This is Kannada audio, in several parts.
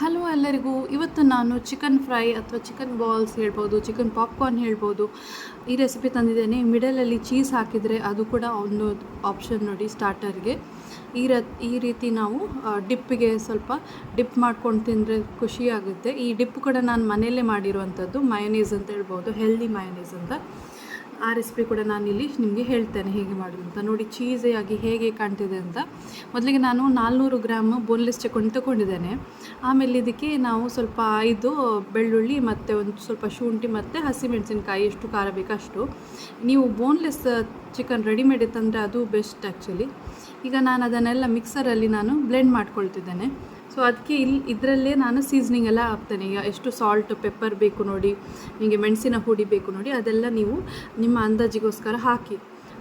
ಹಲೋ ಎಲ್ಲರಿಗೂ, ಇವತ್ತು ನಾನು ಚಿಕನ್ ಫ್ರೈ ಅಥವಾ ಚಿಕನ್ ಬಾಲ್ಸ್ ಹೇಳ್ಬೋದು ಚಿಕನ್ ಪಾಪ್ಕಾರ್ನ್ ಹೇಳ್ಬೋದು. ಈ ರೆಸಿಪಿ ತಂದಿದ್ದೇನೆ. ಮಿಡಲಲ್ಲಿ ಚೀಸ್ ಹಾಕಿದರೆ ಅದು ಕೂಡ ಒಂದು ಆಪ್ಷನ್ ನೋಡಿ ಸ್ಟಾರ್ಟರ್ಗೆ ಈ ರ, ಈ ರೀತಿ ನಾವು ಡಿಪ್ಪಿಗೆ ಸ್ವಲ್ಪ ಡಿಪ್ ಮಾಡ್ಕೊಂಡು ತಿಂದರೆ ಖುಷಿಯಾಗುತ್ತೆ ಈ ಡಿಪ್ ಕೂಡ ನಾನು ಮನೆಯಲ್ಲೇ ಮಾಡಿರುವಂಥದ್ದು ಮಯೋನೀಸ್ ಅಂತ ಹೇಳ್ಬೋದು ಹೆಲ್ದಿ ಮಯೋನೀಸ್ ಅಂತ. ಆ ರೆಸಿಪಿ ಕೂಡ ನಾನಿಲ್ಲಿ ನಿಮಗೆ ಹೇಳ್ತೇನೆ ಹೇಗೆ ಮಾಡಿ ಅಂತ. ನೋಡಿ ಚೀಸಿಯಾಗಿ ಹೇಗೆ ಕಾಣ್ತಿದೆ ಅಂತ. ಮೊದಲಿಗೆ ನಾನು ನಾಲ್ನೂರು ಗ್ರಾಮ್ ಬೋನ್ಲೆಸ್ ಚಿಕನ್ ತಗೊಂಡಿದ್ದೇನೆ ಆಮೇಲೆ ಇದಕ್ಕೆ ನಾವು ಸ್ವಲ್ಪ ಐದು ಬೆಳ್ಳುಳ್ಳಿ ಮತ್ತು ಒಂದು ಸ್ವಲ್ಪ ಶುಂಠಿ ಮತ್ತು ಹಸಿಮೆಣಸಿನ್ಕಾಯಿ, ಎಷ್ಟು ಖಾರ ಬೇಕಷ್ಟು ನೀವು ಬೋನ್ಲೆಸ್ ಚಿಕನ್ ರೆಡಿಮೇಡ್ ಇತ್ತಂದರೆ ಅದು ಬೆಸ್ಟ್ ಆ್ಯಕ್ಚುಲಿ ಈಗ ನಾನು ಅದನ್ನೆಲ್ಲ ಮಿಕ್ಸರಲ್ಲಿ ನಾನು ಬ್ಲೆಂಡ್ ಮಾಡ್ಕೊಳ್ತಿದ್ದೇನೆ. ಸೊ ಅದಕ್ಕೆ ಇಲ್ಲಿ ಇದರಲ್ಲೇ ನಾನು ಸೀಸ್ನಿಂಗ್ ಎಲ್ಲ ಹಾಕ್ತೇನೆ. ಈಗ ಎಷ್ಟು ಸಾಲ್ಟ್ ಪೆಪ್ಪರ್ ಬೇಕು ನೋಡಿ ನಿಮಗೆ ಮೆಣಸಿನ ಹುಡಿ ಬೇಕು ನೋಡಿ, ಅದೆಲ್ಲ ನೀವು ನಿಮ್ಮ ಅಂದಾಜಿಗೋಸ್ಕರ ಹಾಕಿ.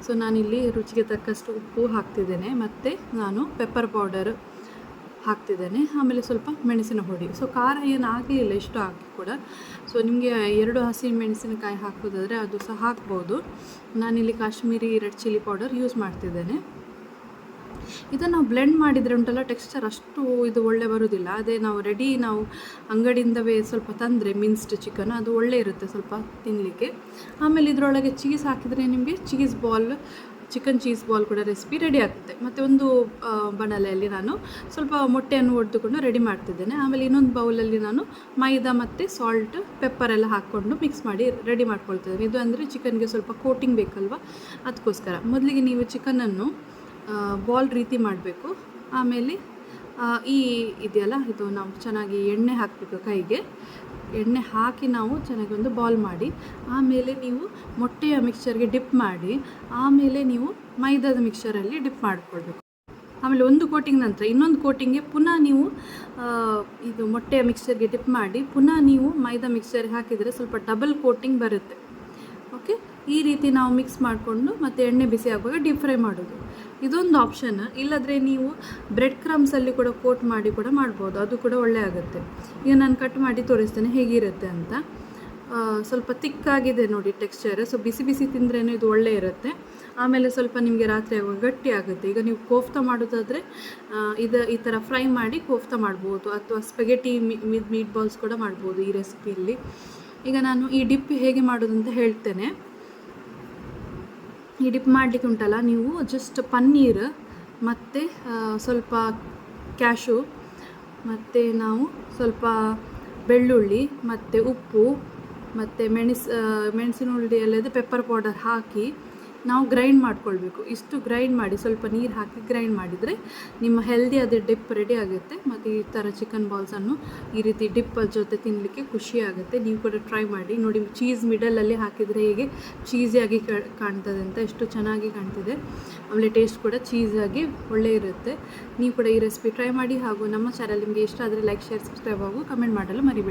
ಸೊ ನಾನಿಲ್ಲಿ ರುಚಿಗೆ ತಕ್ಕಷ್ಟು ಉಪ್ಪು ಹಾಕ್ತಿದ್ದೇನೆ. ಮತ್ತು ನಾನು ಪೆಪ್ಪರ್ ಪೌಡರ್ ಹಾಕ್ತಿದ್ದೇನೆ. ಆಮೇಲೆ ಸ್ವಲ್ಪ ಮೆಣಸಿನ ಹುಡಿ. ಸೊ ಖಾರ ಏನು ಆಗಲಿಲ್ಲ ಎಷ್ಟು ಹಾಕಿ ಕೂಡ. ಸೊ ನಿಮಗೆ ಎರಡು ಹಸಿ ಮೆಣಸಿನಕಾಯಿ ಹಾಕೋದಾದರೆ ಅದು ಸಹ ಹಾಕ್ಬೋದು. ನಾನಿಲ್ಲಿ Kashmiri red chilli powder use ಮಾಡ್ತಿದ್ದೇನೆ. ಇದನ್ನು ನಾವು ಬ್ಲೆಂಡ್ ಮಾಡಿದರೆ ಉಂಟಲ್ಲ ಟೆಕ್ಸ್ಚರ್ ಅಷ್ಟು ಇದು ಒಳ್ಳೆ ಬರೋದಿಲ್ಲ. ಅದೇ ನಾವು ರೆಡಿ ನಾವು ಅಂಗಡಿಯಿಂದವೇ ಸ್ವಲ್ಪ ತಂದರೆ ಮಿನ್ಸ್ಡ್ ಚಿಕನ್ ಅದು ಒಳ್ಳೆ ಇರುತ್ತೆ ಸ್ವಲ್ಪ ತಿನ್ನಲಿಕ್ಕೆ ಆಮೇಲೆ ಇದರೊಳಗೆ ಚೀಸ್ ಹಾಕಿದರೆ ನಿಮಗೆ cheese ball chicken cheese ball ಕೂಡ ರೆಸಿಪಿ ರೆಡಿ ಆಗುತ್ತೆ. ಮತ್ತು ಒಂದು ಬಣಲೆಯಲ್ಲಿ ನಾನು ಸ್ವಲ್ಪ ಮೊಟ್ಟೆಯನ್ನು ಒಡೆದುಕೊಂಡು ರೆಡಿ ಮಾಡ್ತಿದ್ದೇನೆ. ಆಮೇಲೆ ಇನ್ನೊಂದು ಬೌಲಲ್ಲಿ ನಾನು ಮೈದಾ ಮತ್ತು ಸಾಲ್ಟ್ ಪೆಪ್ಪರ್ ಎಲ್ಲ ಹಾಕ್ಕೊಂಡು ಮಿಕ್ಸ್ ಮಾಡಿ ರೆಡಿ ಮಾಡ್ಕೊಳ್ತಿದ್ದೇನೆ ಇದು ಅಂದರೆ ಚಿಕನ್ಗೆ ಸ್ವಲ್ಪ ಕೋಟಿಂಗ್ ಬೇಕಲ್ವ? ಅದಕ್ಕೋಸ್ಕರ. ಮೊದಲಿಗೆ ನೀವು ಚಿಕನನ್ನು ಬಾಲ್ ರೀತಿ ಮಾಡಬೇಕು. ಆಮೇಲೆ ಈ ಇದೆಯಲ್ಲ, ಇದು ನಾವು ಚೆನ್ನಾಗಿ ಎಣ್ಣೆ ಹಾಕಬೇಕು ಕೈಗೆ. ಎಣ್ಣೆ ಹಾಕಿ ನಾವು ಚೆನ್ನಾಗಿ ಒಂದು ಬಾಲ್ ಮಾಡಿ, ಆಮೇಲೆ ನೀವು ಮೊಟ್ಟೆಯ ಮಿಕ್ಸರ್ಗೆ ಡಿಪ್ ಮಾಡಿ, ಆಮೇಲೆ ನೀವು ಮೈದಾದ ಮಿಕ್ಸರಲ್ಲಿ ಡಿಪ್ ಮಾಡಿಕೊಳ್ಬೇಕು. ಆಮೇಲೆ ಒಂದು ಕೋಟಿಂಗ್ ನಂತರ ಇನ್ನೊಂದು ಕೋಟಿಂಗ್ಗೆ ಪುನಃ ನೀವು ಇದು ಮೊಟ್ಟೆಯ ಮಿಕ್ಸರ್ಗೆ ಡಿಪ್ ಮಾಡಿ, ಪುನಃ ನೀವು ಮೈದಾ ಮಿಕ್ಸರ್ಗೆ ಹಾಕಿದರೆ ಸ್ವಲ್ಪ ಡಬಲ್ ಕೋಟಿಂಗ್ ಬರುತ್ತೆ. ಓಕೆ ಈ ರೀತಿ ನಾವು ಮಿಕ್ಸ್ ಮಾಡಿಕೊಂಡು ಮತ್ತು ಎಣ್ಣೆ ಬಿಸಿ ಆಗುವಾಗ ಡೀಪ್ ಫ್ರೈ ಮಾಡೋದು. ಇದೊಂದು ಆಪ್ಷನ್ ಇಲ್ಲದ್ರೆ ನೀವು ಬ್ರೆಡ್ ಕ್ರಮ್ಸಲ್ಲಿ ಕೂಡ ಕೋಟ್ ಮಾಡಿ ಕೂಡ ಮಾಡ್ಬೋದು. ಅದು ಕೂಡ ಒಳ್ಳೆ ಆಗುತ್ತೆ. ಈಗ ನಾನು ಕಟ್ ಮಾಡಿ ತೋರಿಸ್ತೇನೆ ಹೇಗಿರುತ್ತೆ ಅಂತ. ಸ್ವಲ್ಪ ತಿಕ್ಕಾಗಿದೆ ನೋಡಿ ಟೆಕ್ಸ್ಚರ್ ಸೊ ಬಿಸಿ ಬಿಸಿ ತಿಂದ್ರೇ ಇದು ಒಳ್ಳೆ ಇರುತ್ತೆ. ಆಮೇಲೆ ಸ್ವಲ್ಪ ನಿಮಗೆ ರಾತ್ರಿ ಆಗುವಾಗ ಗಟ್ಟಿ ಆಗುತ್ತೆ. ಈಗ ನೀವು ಕೋಫ್ತಾ ಮಾಡೋದಾದರೆ ಇದು, ಈ ಥರ ಫ್ರೈ ಮಾಡಿ ಕೋಫ್ತಾ ಮಾಡ್ಬೋದು. ಅಥವಾ ಸ್ಪೆಗೆಟಿ ಮೀಟ್ ಬಾಲ್ಸ್ ಕೂಡ ಮಾಡ್ಬೋದು ಈ ರೆಸಿಪಿಯಲ್ಲಿ ಈಗ ನಾನು ಈ ಡಿಪ್ ಹೇಗೆ ಮಾಡೋದು ಅಂತ ಹೇಳ್ತೇನೆ. ಈ ಡಿಪ್ ಮಾಡಲಿಕ್ಕೆ ಉಂಟಲ್ಲ, ನೀವು ಜಸ್ಟ್ ಪನ್ನೀರ್, ಮತ್ತು ಸ್ವಲ್ಪ ಕ್ಯಾಶು ಮತ್ತು ನಾವು ಸ್ವಲ್ಪ ಬೆಳ್ಳುಳ್ಳಿ, ಮತ್ತು ಉಪ್ಪು, ಮತ್ತು ಮೆಣಸು ಮೆಣಸಿನ ಹುಳಿ ಅಲ್ಲದೆ ಪೆಪ್ಪರ್ ಪೌಡರ್ ಹಾಕಿ ನಾವು ಗ್ರೈಂಡ್ ಮಾಡ್ಕೊಳ್ಬೇಕು. ಇಷ್ಟು ಗ್ರೈಂಡ್ ಮಾಡಿ, ಸ್ವಲ್ಪ ನೀರು ಹಾಕಿ ಗ್ರೈಂಡ್ ಮಾಡಿದರೆ ನಿಮ್ಮ ಹೆಲ್ದಿ ಅದೇ ಡಿಪ್ ರೆಡಿ ಆಗುತ್ತೆ. ಮತ್ತು ಈ ಥರ ಚಿಕನ್ ಬಾಲ್ಸನ್ನು ಈ ರೀತಿ ಡಿಪ್ ಜೊತೆ ತಿನ್ನಲಿಕ್ಕೆ ಖುಷಿ ಆಗುತ್ತೆ. ನೀವು ಕೂಡ ಟ್ರೈ ಮಾಡಿ. ನೋಡಿ ಚೀಸ್ ಮಿಡಲಲ್ಲಿ ಹಾಕಿದರೆ ಹೇಗೆ ಚೀಸಿಯಾಗಿ ಕಾಣ್ತದೆ ಅಂತ ಎಷ್ಟು ಚೆನ್ನಾಗಿ ಕಾಣ್ತಿದೆ. ಆಮೇಲೆ ಟೇಸ್ಟ್ ಕೂಡ ಚೀಸಾಗಿ ಒಳ್ಳೆ ಇರುತ್ತೆ. ನೀವು ಕೂಡ ಈ ರೆಸಿಪಿ ಟ್ರೈ ಮಾಡಿ ಹಾಗೂ ನಮ್ಮ ಚಾನಲ್ ನಿಮಗೆ ಇಷ್ಟ ಆದರೆ ಲೈಕ್ ಶೇರ್ ಸಬ್ಸ್ಕ್ರೈಬ್ ಆಗು ಕಮೆಂಟ್ ಮಾಡಲು ಮರಿಬೇಡಿ.